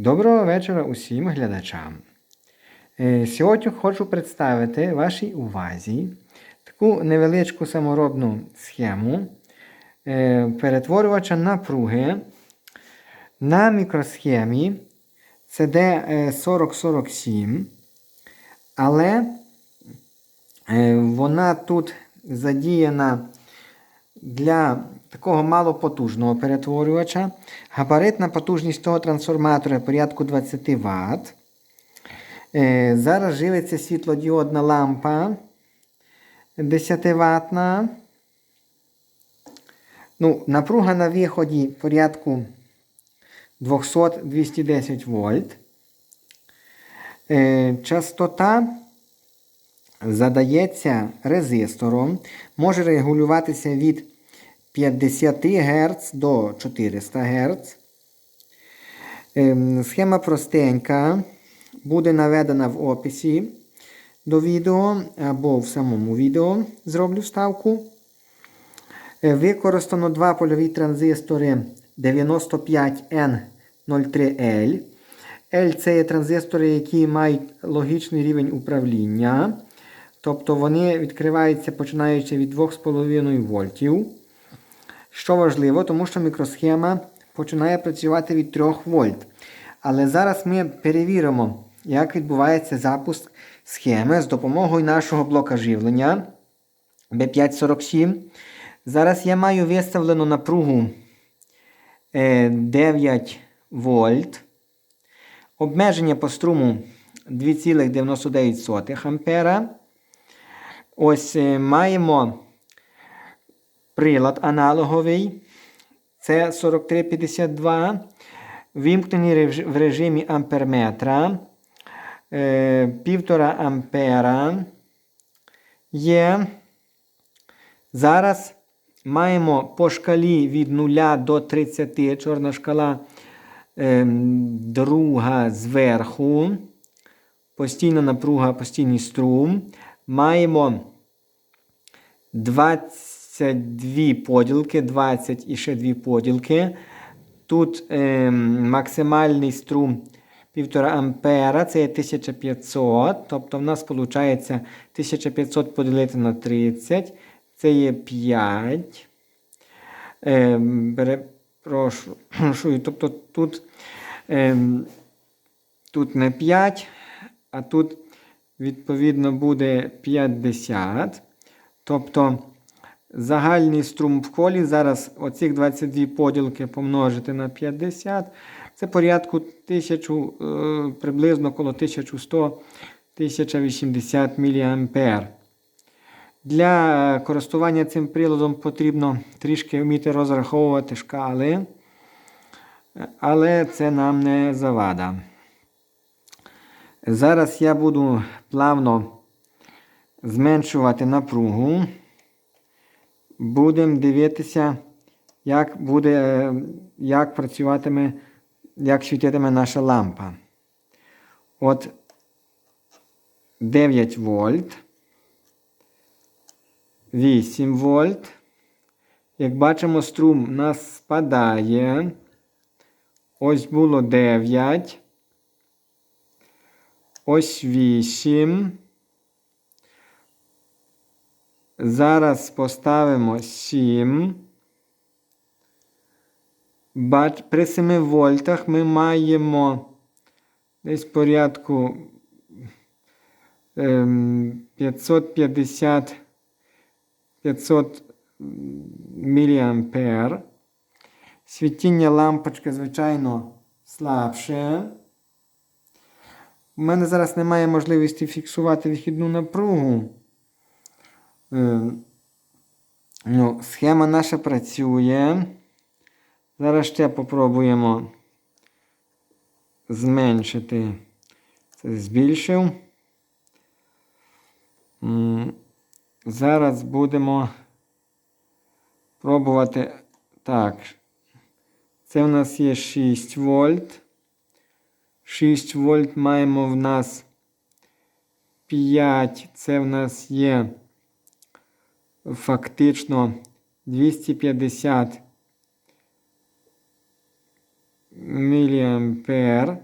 Доброго вечора усім глядачам. Е, Сьогодні хочу представити вашій увазі таку невеличку саморобну схему е, перетворювача напруги на мікросхемі CD4047, але е, вона тут задіяна для такого малопотужного перетворювача. Габаритна потужність того трансформатора порядку 20 Вт. Е, Зараз живиться світлодіодна лампа 10 ватна. Ну, напруга на виході порядку 200-210 вольт. Е, Частота задається резистором, може регулюватися від 50 Гц до 400 Гц. Ем, Схема простенька, буде наведена в описі до відео або в самому відео зроблю вставку. Е, Використано два польові транзистори 95N03L. L це є транзистори, які мають логічний рівень управління. Тобто вони відкриваються починаючи від 2,5 вольтів. Що важливо, тому що мікросхема починає працювати від 3 вольт. Але зараз ми перевіримо, як відбувається запуск схеми з допомогою нашого блока живлення B547. Зараз я маю виставлену напругу е, 9 вольт. Обмеження по струму 2,99 ампера. Ось е, маємо прилад аналоговий. Це 4352. Вімкнений в режимі амперметра. Е, 1,5 ампера є. Зараз маємо по шкалі від 0 до 30, чорна шкала ем, друга зверху. Постійна напруга, постійний струм. Маємо 22 поділки, 20 і ще 2 поділки. Тут ем, максимальний струм 1,5 ампера, це є 1500. Тобто в нас виходить 1500 поділити на 30. Це є 5. Ем, перепрошую. Тобто тут, ем, тут не 5, а тут відповідно буде 50. Тобто загальний струм в колі зараз оцих 22 поділки помножити на 50. Це порядку 1000, е, приблизно коло 1100-1080 мА. Для користування цим приладом потрібно трішки вміти розраховувати шкали, але це нам не завада. Зараз я буду плавно зменшувати напругу. Будемо дивитися, як буде, е, як працюватиме, як світитиме наша лампа. От 9 вольт. 8 вольт. Як бачимо, струм у нас спадає. Ось було 9. Ось 8. Зараз поставимо 7. Бач, при 7 вольтах ми маємо десь порядку ем, 550 500 мА. Світіння лампочки, звичайно, слабше. У мене зараз немає можливості фіксувати вихідну напругу. Е, ну, схема наша працює. Зараз ще попробуємо зменшити. Це збільшив. Зараз будемо пробувати. Так. Це в нас є 6 вольт. 6 вольт маємо в нас 5. Це в нас є фактично 250 міліампер.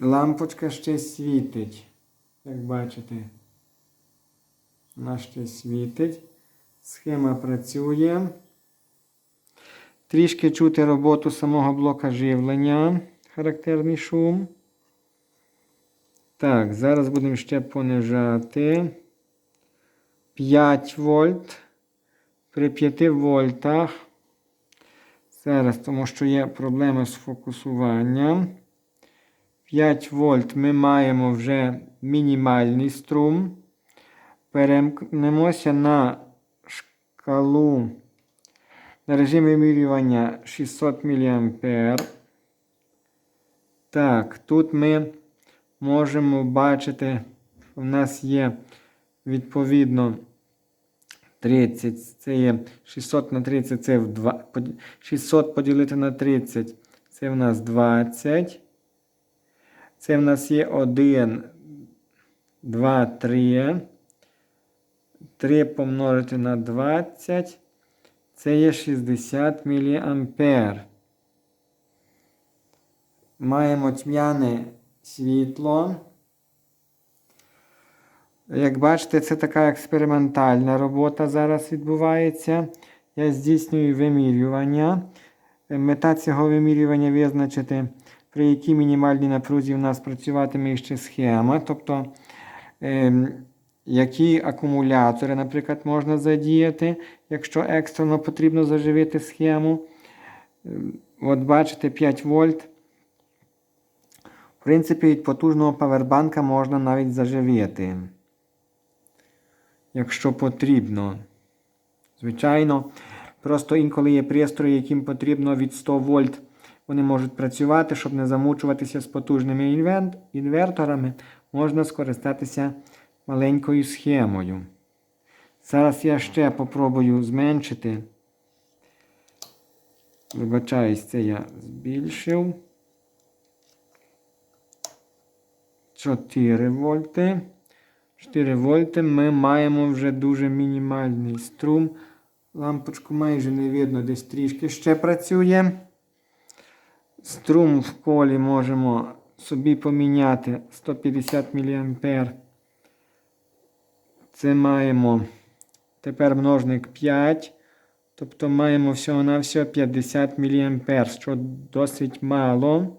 Лампочка ще світить. Як бачите, вона ще світить. Схема працює. Трішки чути роботу самого блока живлення. Характерний шум. Так, зараз будемо ще понижати. 5 вольт. При 5 вольтах. Зараз, тому що є проблеми з фокусуванням. 5 вольт ми маємо вже мінімальний струм. Перемкнемося на шкалу на режим вимірювання 600 мА. Так, тут ми можемо бачити, в нас є відповідно 30. Це є 600 на 30, це в 2, 600 поділити на 30, це в нас 20. Це в нас є 1, 2, 3. 3 помножити на 20. Це є 60 мА. Маємо тьмяне світло. Як бачите, це така експериментальна робота зараз відбувається. Я здійснюю вимірювання. Мета цього вимірювання визначити, при якій мінімальній напрузі в нас працюватиме ще схема. Тобто, ем, які акумулятори, наприклад, можна задіяти, якщо екстрено потрібно заживити схему. Ем, От бачите, 5 вольт. В принципі, від потужного павербанка можна навіть заживити. Якщо потрібно. Звичайно, просто інколи є пристрої, яким потрібно від 100 вольт. Вони можуть працювати, щоб не замучуватися з потужними інверторами, можна скористатися маленькою схемою. Зараз я ще попробую зменшити. Вибачаюсь, це я збільшив. 4 вольти. 4 вольти ми маємо вже дуже мінімальний струм. Лампочку майже не видно, десь трішки ще працює. Струм в колі можемо собі поміняти 150 мА. Це маємо тепер множник 5. Тобто маємо всього-навсього 50 мА, що досить мало.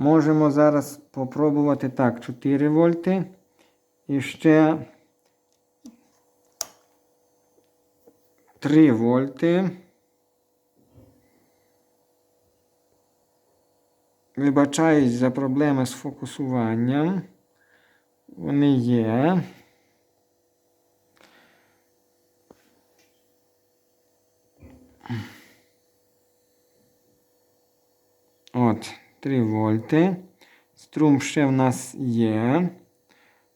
Можемо зараз попробувати так, 4 вольти. І ще 3 вольти. Вибачаюсь за проблеми з фокусуванням. Вони є. От, 3 вольти. Струм ще в нас є.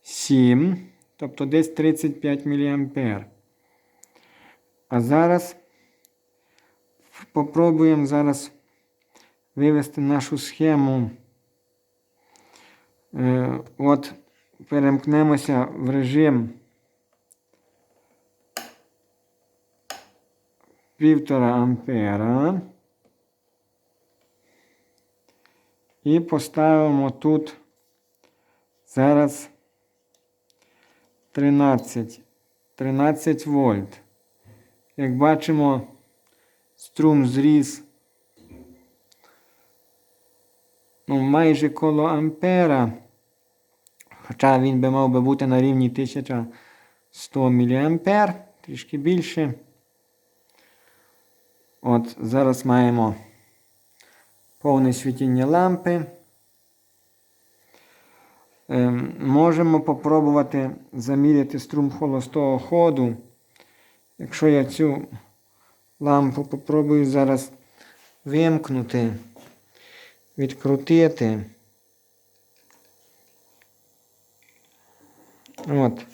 7. Тобто десь 35 мА. А зараз попробуємо зараз вивести нашу схему. Е, От перемкнемося в режим півтора ампера. І поставимо тут зараз 13, 13 вольт. Як бачимо, струм зріс ну, майже коло ампера. Хоча він би мав би бути на рівні 1100 мА, трішки більше. От зараз маємо повне світіння лампи. Ем, можемо попробувати заміряти струм холостого ходу. Якщо я цю лампу попробую зараз вимкнути, відкрутити. От.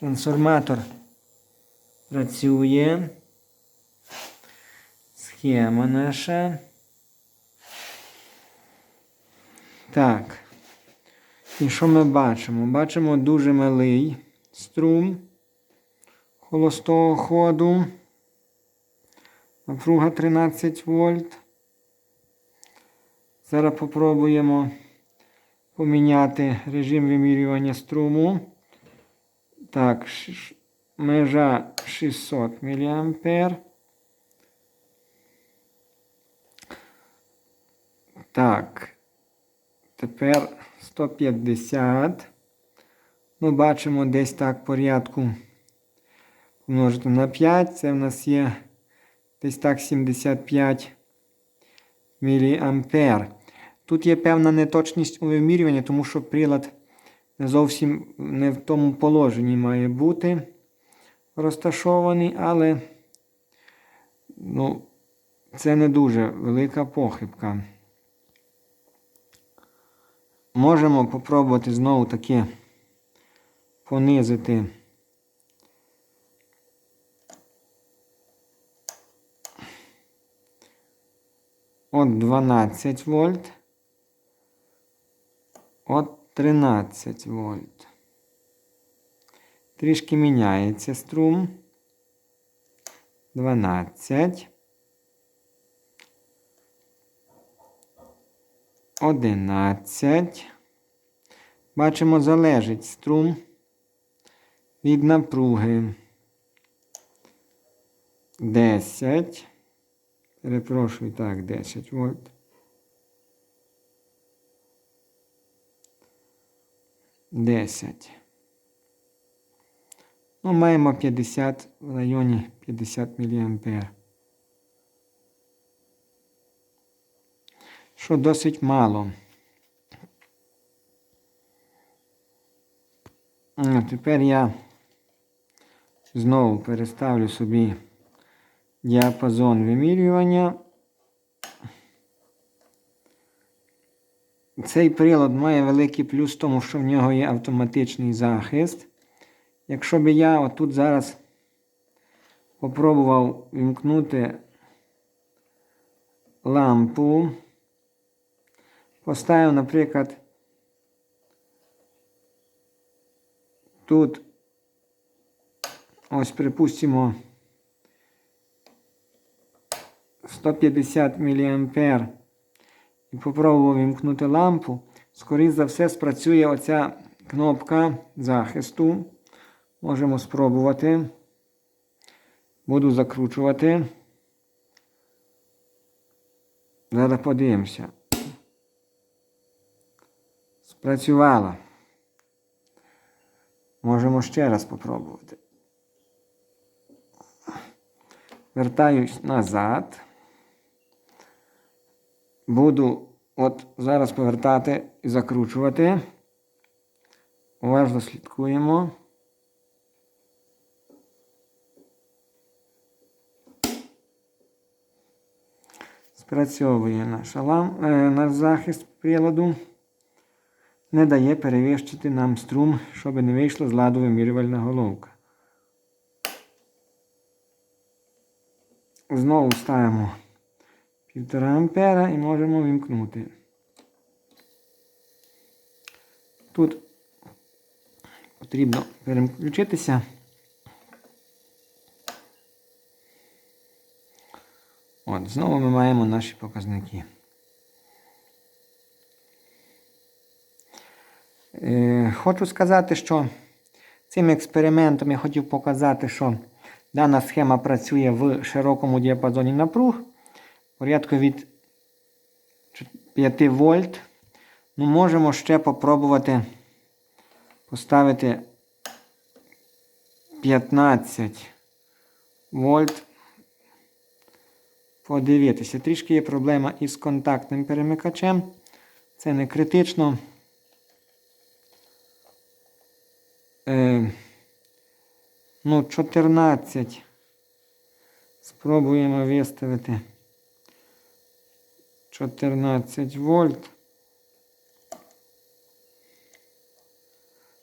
Трансформатор працює. Схема наша. Так. І що ми бачимо? Бачимо дуже малий струм холостого ходу. Напруга 13 вольт. Зараз попробуємо поміняти режим вимірювання струму. Так, межа 600 мА. Так. Тепер 150. Ну, бачимо десь так порядку. Помножити на 5. Це в нас є десь так 75 міліампер. Тут є певна неточність у вимірюванні, тому що прилад не зовсім не в тому положенні має бути розташований, але ну, це не дуже велика похибка. Можемо попробувати знову таки понизити. От 12 вольт. От 13 вольт. Трішки міняється струм. 12. 11. Бачимо, залежить струм від напруги. 10. Перепрошую, так, 10 вольт. 10. Ну, маємо 50 в районі 50 мА. Що досить мало. А тепер я знову переставлю собі діапазон вимірювання. Цей прилад має великий плюс тому, що в нього є автоматичний захист. Якщо б я отут зараз попробував вімкнути лампу, поставив, наприклад, тут, ось припустимо, 150 мА і попробував вімкнути лампу, скоріше за все спрацює оця кнопка захисту. Можемо спробувати. Буду закручувати. Зараз подивимося. Спрацювала. Можемо ще раз попробувати. Вертаюсь назад. Буду от зараз повертати і закручувати. Уважно слідкуємо. Спрацьовує наш, алам, е, наш захист приладу. Не дає перевищити нам струм, щоб не вийшла з ладу вимірювальна головка. Знову ставимо 1,5 ампера і можемо вімкнути. Тут потрібно переключитися. От, знову ми маємо наші показники. Хочу сказати, що цим експериментом я хотів показати, що дана схема працює в широкому діапазоні напруг порядку від 5 вольт. Ну, можемо ще попробувати поставити 15 вольт. Подивитися. Трішки є проблема із контактним перемикачем. Це не критично. Е, ну, 14. Спробуємо виставити. 14 вольт.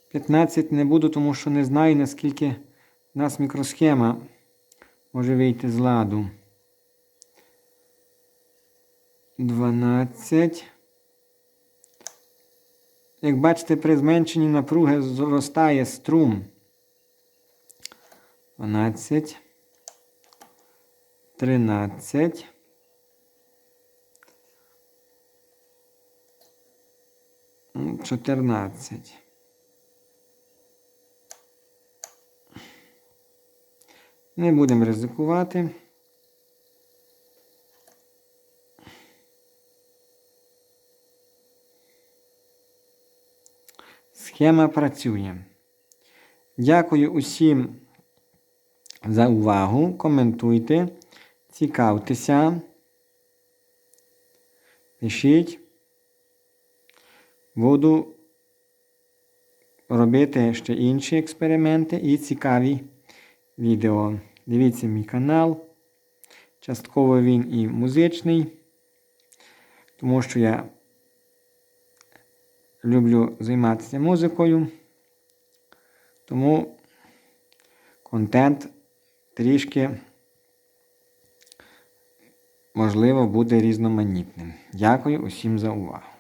15 не буду, тому що не знаю, наскільки в нас мікросхема може вийти з ладу. 12. Як бачите, при зменшенні напруги зростає струм. 12, 13, 14. Не будемо ризикувати. Схема працює. Дякую усім за увагу. Коментуйте, цікавтеся. Пишіть. Буду робити ще інші експерименти і цікаві відео. Дивіться мій канал. Частково він і музичний, тому що я люблю займатися музикою. Тому контент трішки, можливо, буде різноманітним. Дякую усім за увагу.